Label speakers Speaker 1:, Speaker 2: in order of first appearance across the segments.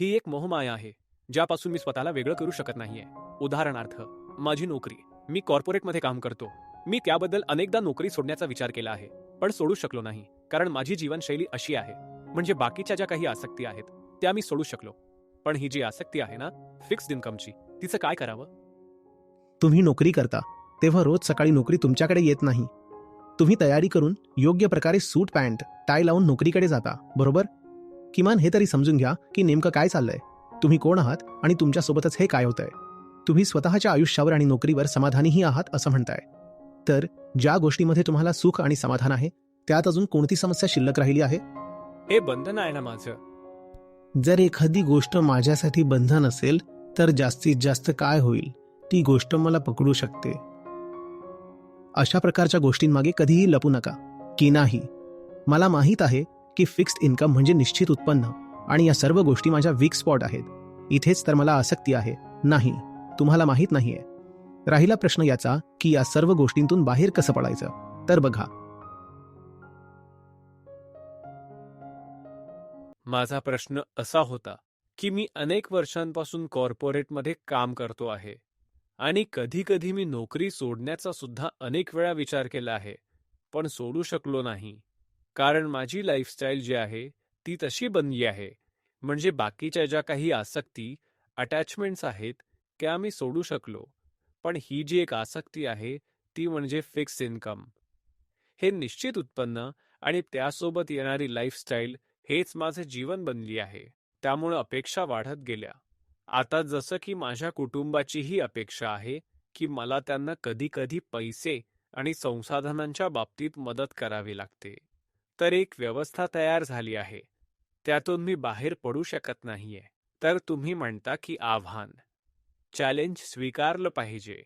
Speaker 1: ही एक मोहमाया आहे ज्यापासून मी स्वतःला वेगळं करू शकत नाहीये. उदाहरणार्थ माझी नोकरी. मी कॉर्पोरेटमध्ये काम करतो. मी त्याबद्दल अनेकदा नोकरी सोडण्याचा विचार केला आहे पण सोडू शकलो नाही कारण माझी जीवनशैली अशी आहे. म्हणजे बाकीच्या ज्या काही आसक्ती आहेत त्या मी सोडू शकलो. पण ही जी आसक्ती आहे ना फिक्स्ड इन्कमची तिचं काय करावं?
Speaker 2: तुम्ही नोकरी करता तेव्हा रोज सकाळी नोकरी तुमच्याकडे येत नाही. तुम्ही तयारी करून योग्य प्रकारे सूट पॅन्ट टाय लावून नोकरीकडे जाता बरोबर? किमान हे तरी समजून घ्या की नेमकं काय चाललंय. तुम्ही कोण आहात आणि तुमच्यासोबतच हे काय होतंय? तुम्ही स्वतःच्या आयुष्यावर आणि नोकरीवर समाधानीही आहात असं म्हणताय. तर ज्या गोष्टीमध्ये तुम्हाला सुख आणि समाधान आहे त्यात अजून कोणती समस्या शिल्लक राहिली आहे?
Speaker 1: हे बंधन आहे ना माझं.
Speaker 2: जर एखादी गोष्ट माझ्यासाठी बंधन असेल तर जास्तीत जास्त काय होईल? ती गोष्ट मला पकडू शकते. अशा प्रकारच्या गोष्टींमागे कधीही लपू नका. की नाही? मला माहीत आहे की फिक्स्ड इन्कम म्हणजे निश्चित उत्पन्न. आणि या सर्व गोष्टी माझ्या वीक स्पॉट आहेत. इथेच तर मला आसक्ती आहे. नाही तुम्हाला माहीत नाहीये. राहिला प्रश्न याचा की या सर्व गोष्टींतून बाहेर कसं पडायचं? तर बघा.
Speaker 1: माझा प्रश्न असा होता की मी अनेक वर्षांपासून कॉर्पोरेटमध्ये काम करतो आहे. आणि कधी कधी मी नोकरी सोडण्याचा सुद्धा अनेक वेळा विचार केला आहे. पण सोडू शकलो नाही. कारण माझी लाईफस्टाईल जी आहे ती तशी बनली आहे. म्हणजे बाकीच्या ज्या काही आसक्ती अटॅचमेंट्स आहेत त्या मी सोडू शकलो. पण ही जी एक आसक्ती आहे ती म्हणजे फिक्स इन्कम हे निश्चित उत्पन्न आणि त्यासोबत येणारी लाईफस्टाईल हेच माझे जीवन बनली आहे. त्यामुळे अपेक्षा वाढत गेल्या. आता जसं की माझ्या कुटुंबाचीही अपेक्षा आहे की मला त्यांना कधी कधी पैसे आणि संसाधनांच्या बाबतीत मदत करावी लागते. तर एक व्यवस्था तयार झाली आहे. त्यातून मी बाहेर पडू शकत नाहीये. तर तुम्ही म्हणता की आव्हान. चॅलेंज स्वीकारलं पाहिजे.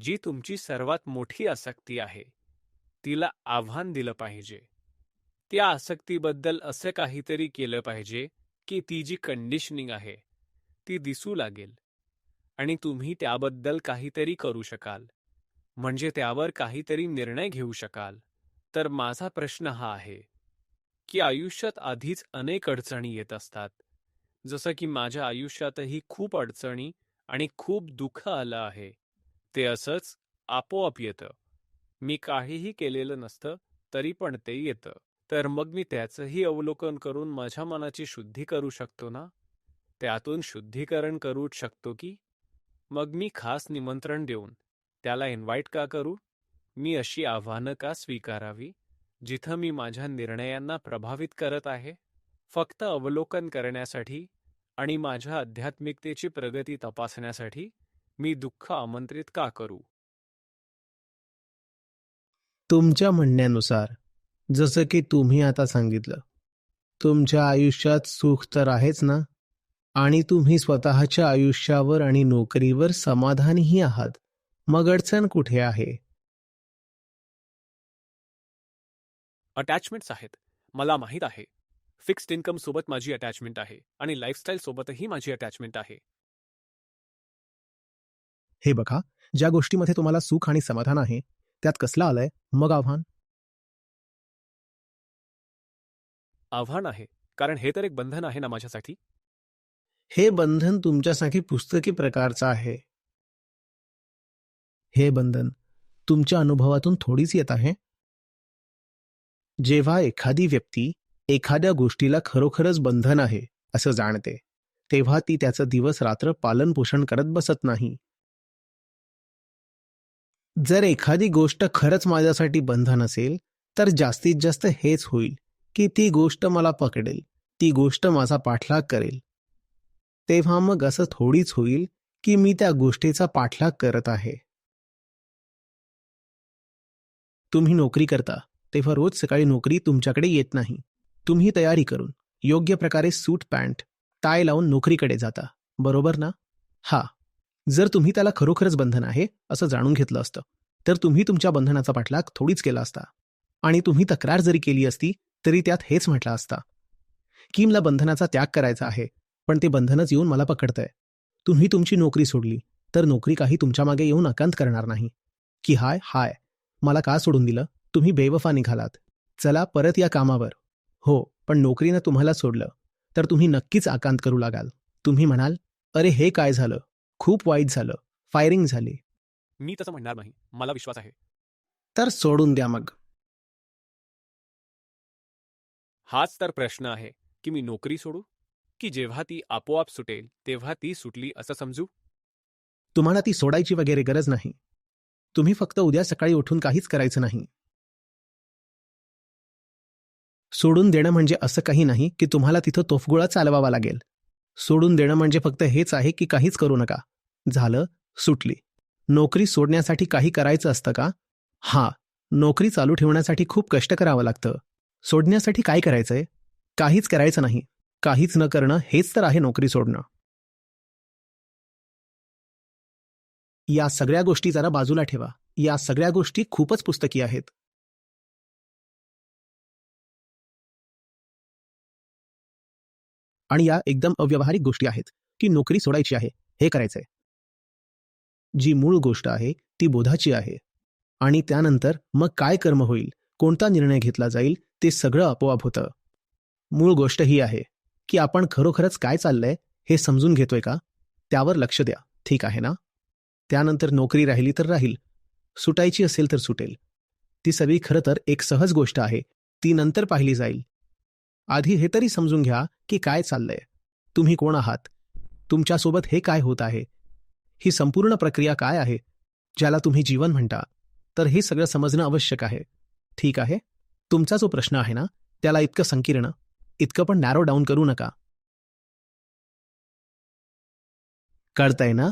Speaker 1: जी तुमची सर्वात मोठी आसक्ती आहे तिला आव्हान दिलं पाहिजे. त्या आसक्तीबद्दल असं काहीतरी केलं पाहिजे की ती जी कंडिशनिंग आहे ती दिसू लागेल. आणि तुम्ही त्याबद्दल काहीतरी करू शकाल. म्हणजे त्यावर काहीतरी निर्णय घेऊ शकाल. तर माझा प्रश्न हा आहे की आयुष्यात आधीच अनेक अडचणी येत असतात. जसं की माझ्या आयुष्यातही खूप अडचणी आणि खूप दुःख आलं आहे. ते असंच आपोआप येतं. मी काहीही केलेलं नसतं तरी पण ते येतं. तर मग मी त्याचंही अवलोकन करून माझ्या मनाची शुद्धी करू शकतो ना? त्यातून शुद्धीकरण करू शकतो की? मग मी खास निमंत्रण देऊन त्याला इन्व्हाइट का करू? मी अशी आव्हानं का स्वीकारावी जिथं मी माझ्या निर्णयांना प्रभावित करत आहे? फक्त अवलोकन करण्यासाठी आणि माझ्या आध्यात्मिकतेची प्रगती तपासण्यासाठी मी दुःख आमंत्रित का करू?
Speaker 2: तुमच्या म्हणण्यानुसार जसं की तुम्ही आता सांगितलं तुमच्या आयुष्यात सुख तर आहेच ना? आणि तुम्ही स्वतःच्या आयुष्यावर आणि नोकरीवर समाधानीही आहात. मग अडचण कुठे आहे?
Speaker 1: अटॅचमेंट्स आहेत. मला माहीत आहे. फिक्स्ड इन्कम सोबत माझी अटॅचमेंट आहे आणि लाईफस्टाईल सोबतही माझी अटॅचमेंट आहे.
Speaker 2: हे बघा ज्या गोष्टीमध्ये तुम्हाला सुख आणि समाधान आहे त्यात कसलं आलंय? मग आव्हान?
Speaker 1: आव्हान आहे. कारण हे तर एक बंधन आहे ना माझ्यासाठी?
Speaker 2: हे बंधन तुमच्यासाठी पुस्तकी प्रकारचं आहे. हे बंधन तुमच्या अनुभवातून थोडीच येत आहे. जेव्हा एखादी व्यक्ती एखाद्या गोष्टीला खरोखरच बंधन आहे असं जाणते तेव्हा ती त्याचं दिवस रात्र पालन पोषण करत बसत नाही. जर एखादी गोष्ट खरंच माझ्यासाठी बंधन असेल तर जास्तीत जास्त हेच होईल की ती गोष्ट मला पकडेल ती गोष्ट माझा पाठलाग करेल. तेव्हा मग असं थोडीच होईल की मी त्या गोष्टीचा पाठलाग करत आहे. तुम्ही नोकरी करता तेव्हा रोज सकाळी नोकरी तुमच्याकडे येत नाही. तुम्ही तयारी करून योग्य प्रकारे सूट पॅन्ट टाय लावून नोकरीकडे जाता. बरोबर ना? हा. जर तुम्ही त्याला खरोखरच बंधन आहे असं जाणून घेतलं असतं तर तुम्ही तुमच्या बंधनाचा पाठलाग थोडीच केला असता. आणि तुम्ही तक्रार जरी केली असती तरी त्यात हेच म्हटलं असता. किमला बंधनाचा त्याग करायचा आहे पण ते बंधनच येऊन मला पकडतंय. तुम्ही तुमची नोकरी सोडली तर नोकरी काही तुमच्या मागे येऊन अकांत करणार नाही. की हाय हाय मला का सोडून दिलं? तुम्ही बेवफा निघालात. चला परत या कामावर. हो पण नोकरीनं तुम्हाला सोडलं. तर तुम्ही नक्कीच आकांत करू लागाल. तुम्ही म्हणाल अरे हे काय झालं? खूप वाईट झालं. फायरिंग झाली.
Speaker 1: मी तसं म्हणणार नाही. मला विश्वास आहे.
Speaker 2: तर सोडून द्या मग.
Speaker 1: हाच तर प्रश्न आहे. की मी नोकरी सोडू? की जेव्हा ती आपोआप सुटेल तेव्हा ती सुटली असं समजू?
Speaker 2: तुम्हाला ती सोडायची वगैरे गरज नाही. तुम्ही फक्त उद्या सकाळी उठून काहीच करायचं नाही. सोडून देणं म्हणजे असं काही नाही की तुम्हाला तिथं तोफगोळा चालवावा लागेल. सोडून देणं म्हणजे फक्त हेच आहे की काहीच करू नका. झालं सुटली. नोकरी सोडण्यासाठी काही करायचं असतं का? हां नोकरी चालू ठेवण्यासाठी खूप कष्ट करावं लागतं. सोडण्यासाठी काय करायचंय? काहीच करायचं नाही. काहीच न करणं हेच तर आहे नोकरी सोडणं. या सगळ्या गोष्टी जरा बाजूला ठेवा. या सगळ्या गोष्टी खूपच पुस्तकी आहेत. आणि या एकदम अव्यवहारिक गोष्टी आहेत की नोकरी सोडायची आहे हे करायचंय. जी मूळ गोष्ट आहे ती बोधाची आहे. आणि त्यानंतर मग काय कर्म होईल कोणता निर्णय घेतला जाईल ते सगळं आपोआप होतं. मूळ गोष्ट ही आहे की आपण खरोखरच काय चाललंय हे समजून घेतोय का? त्यावर लक्ष द्या. ठीक आहे ना? त्यानंतर नोकरी राहिली तर राहील. सुटायची असेल तर सुटेल. ती सगळी खरं तर एक सहज गोष्ट आहे. ती नंतर पाहिली जाईल. आधी हे तरी समजून घ्या की काय चाललंय. तुम्ही कोण आहात? तुमच्यासोबत हे काय होत आहे? ही संपूर्ण प्रक्रिया काय आहे? ज्याला तुम्ही जीवन म्हणता. तर हे सगळं समजणं आवश्यक आहे. ठीक आहे? तुमचा जो प्रश्न आहे ना त्याला इतकं संकीर्ण इतकं पण नॅरो डाऊन करू नका. कळतंय ना?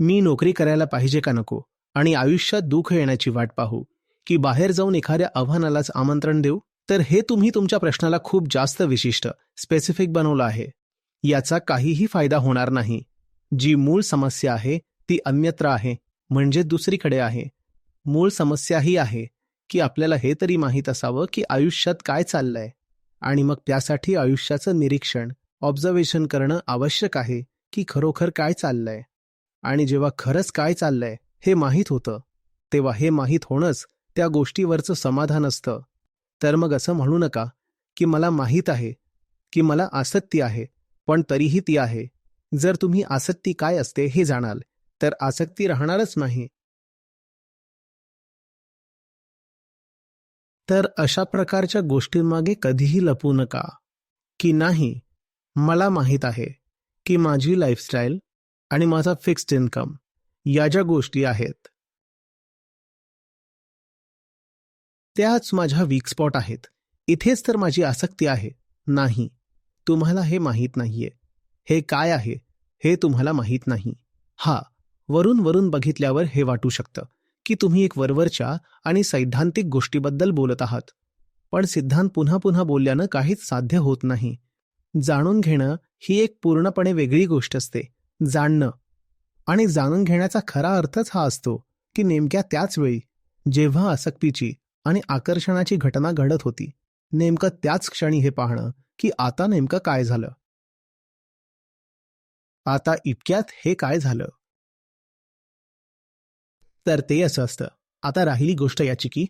Speaker 2: मी नोकरी करायला पाहिजे का नको? आणि आयुष्यात दुःख येण्याची वाट पाहू. की बाहेर जाऊन एखाद्या आव्हानालाच आमंत्रण देऊ? तर हे तुम्ही तुमच्या प्रश्नाला खूप जास्त विशिष्ट स्पेसिफिक बनवलं आहे. याचा काहीही फायदा होणार नाही. जी मूळ समस्या आहे ती अन्यत्र आहे म्हणजे दुसरीकडे आहे. मूळ समस्या ही आहे की आपल्याला हे तरी माहीत असावं की आयुष्यात काय चाललंय. आणि मग त्यासाठी आयुष्याचं निरीक्षण ऑब्झर्वेशन करणं आवश्यक आहे की खरोखर काय चाललंय. आणि जेव्हा खरंच काय चाललंय हे माहीत होतं तेव्हा हे माहीत होणंच त्या गोष्टीवरचं समाधान असतं. तर मग असं म्हणू नका की मला माहीत आहे की मला आसक्ती आहे पण तरीही ती आहे. जर तुम्ही आसक्ती काय असते हे जाणाल तर आसक्ती राहणारच नाही. तर अशा प्रकारच्या गोष्टींमागे कधीही लपू नका की नाही मला माहीत आहे की माझी लाईफस्टाईल आणि माझा फिक्स्ड इन्कम या ज्या गोष्टी आहेत त्याच माझ्या वीक स्पॉट आहेत. इथेच तर माझी आसक्ती आहे. नाही. तुम्हाला हे माहीत नाहीये. हे काय आहे? हे तुम्हाला माहीत नाही. हा वरून वरून बघितल्यावर हे वाटू शकतं की तुम्ही एक वरवरच्या आणि सैद्धांतिक गोष्टीबद्दल बोलत आहात. पण सिद्धांत पुन्हा पुन्हा बोलल्यानं काहीच साध्य होत नाही. जाणून घेणं ही एक पूर्णपणे वेगळी गोष्ट असते. जाणणं. आणि जाणून घेण्याचा खरा अर्थच हा असतो की नेमक्या त्याच वेळी जेव्हा आसक्तीची आणि आकर्षणाची घटना घडत होती. नेमकं त्याच क्षणी हे पाहणं की आता नेमकं काय झालं. आता इतक्यात हे काय झालं? तर ते असं असतं. आता राहिली गोष्ट याची की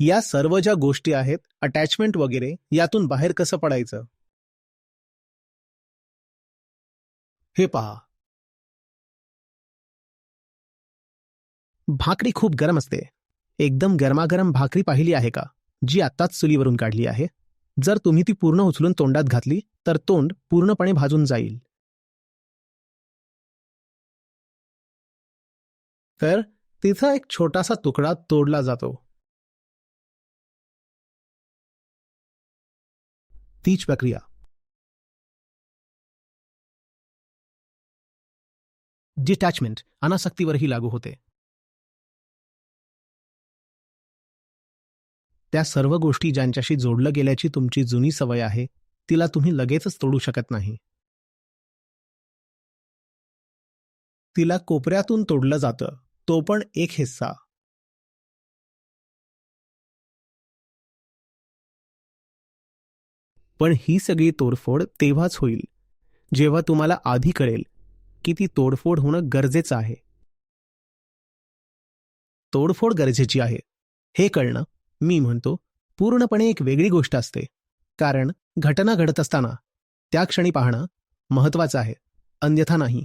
Speaker 2: या सर्व ज्या गोष्टी आहेत अटॅचमेंट वगैरे यातून बाहेर कसं पडायचं? हे पहा. भाकरी खूप गरम असते. एकदम गरमागरम भाकरी पाहिली आहे का? जी आत्ताच चुलीवरून काढली आहे. जर तुम्ही ती पूर्ण उचलून तोंडात घातली तर तोंड पूर्णपणे भाजून जाईल. तर तिचा एक छोटासा तुकडा तोडला जातो. तीच प्रक्रिया. डिटॅचमेंट अनासक्तीवरही लागू होते. त्या सर्व गोष्टी ज्यांच्याशी जोडलं गेल्याची तुमची जुनी सवय आहे तिला तुम्ही लगेचच तोडू शकत नाही. तिला कोपऱ्यातून तोडलं जातं तो पण एक हिस्सा. पण ही सगळी तोडफोड तेव्हाच होईल जेव्हा तुम्हाला आधी कळेल की ती तोडफोड होणं गरजेचं आहे. तोडफोड गरजेची आहे हे कळणं मी म्हणतो पूर्णपणे एक वेगळी गोष्ट असते. कारण घटना घडत असताना त्या क्षणी पाहणं महत्वाचं आहे अन्यथा नाही.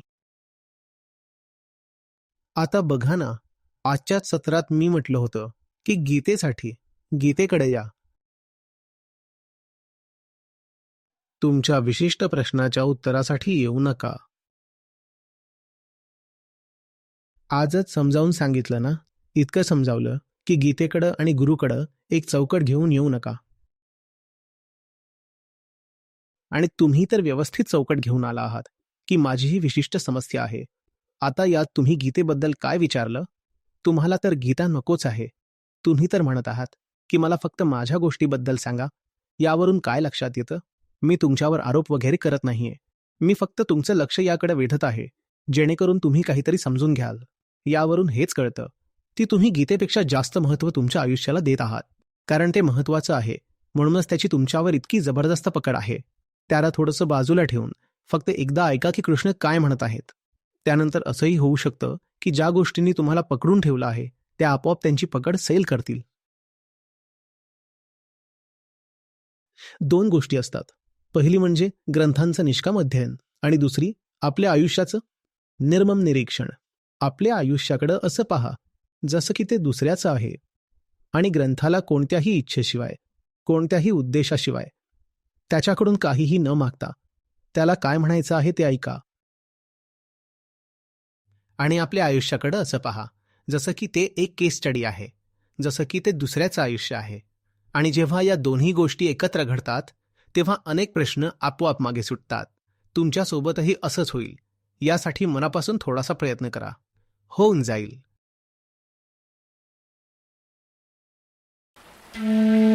Speaker 2: आता बघा ना आजच्याच सत्रात मी म्हटलं होतं की गीतेसाठी गीतेकडे या. तुमच्या विशिष्ट प्रश्नाच्या उत्तरासाठी येऊ नका. आजच समजावून सांगितलं ना? इतकं समजावलं? की गीतेकडं आणि गुरुकडं एक चौकट घेऊन येऊ नका. आणि तुम्ही तर व्यवस्थित चौकट घेऊन आला आहात की माझी ही विशिष्ट समस्या आहे. आता यात तुम्ही गीतेबद्दल काय विचारलं? तुम्हाला तर गीता नकोच आहे. तुम्ही तर म्हणत आहात की मला फक्त माझ्या गोष्टीबद्दल सांगा. यावरून काय लक्षात येतं? मी तुमच्यावर आरोप वगैरे करत नाहीये. मी फक्त तुमचं लक्ष याकडे वेधत आहे जेणेकरून तुम्ही काहीतरी समजून घ्याल. यावरून हेच कळतं. ती तुम्ही गीतेपेक्षा जास्त महत्त्व तुमच्या आयुष्याला देत आहात. कारण ते महत्त्वाचं आहे. म्हणूनच त्याची तुमच्यावर इतकी जबरदस्त पकड आहे. त्याला थोडंसं बाजूला ठेवून फक्त एकदा ऐका की कृष्ण काय म्हणत आहेत. त्यानंतर असंही होऊ शकतं की ज्या गोष्टींनी तुम्हाला पकडून ठेवलं आहे त्या आपोआप त्यांची पकड सैल करतील. दोन गोष्टी असतात. पहिली म्हणजे ग्रंथांचं निष्काम अध्ययन आणि दुसरी आपल्या आयुष्याचं निर्मम निरीक्षण. आपल्या आयुष्याकडं असं पहा. जसं की ते दुसऱ्याचं आहे. आणि ग्रंथाला कोणत्याही इच्छेशिवाय कोणत्याही उद्देशाशिवाय. त्याच्याकडून काहीही न मागता त्याला काय म्हणायचं आहे ते ऐका. आणि आपल्या आयुष्याकडं असं पहा जसं की ते एक केस स्टडी आहे जसं की ते दुसऱ्याचं आयुष्य आहे. आणि जेव्हा या दोन्ही गोष्टी एकत्र घडतात तेव्हा अनेक प्रश्न आपोआप मागे सुटतात. तुमच्यासोबतही असंच होईल. यासाठी मनापासून थोडासा प्रयत्न करा. होऊन जाईल. Música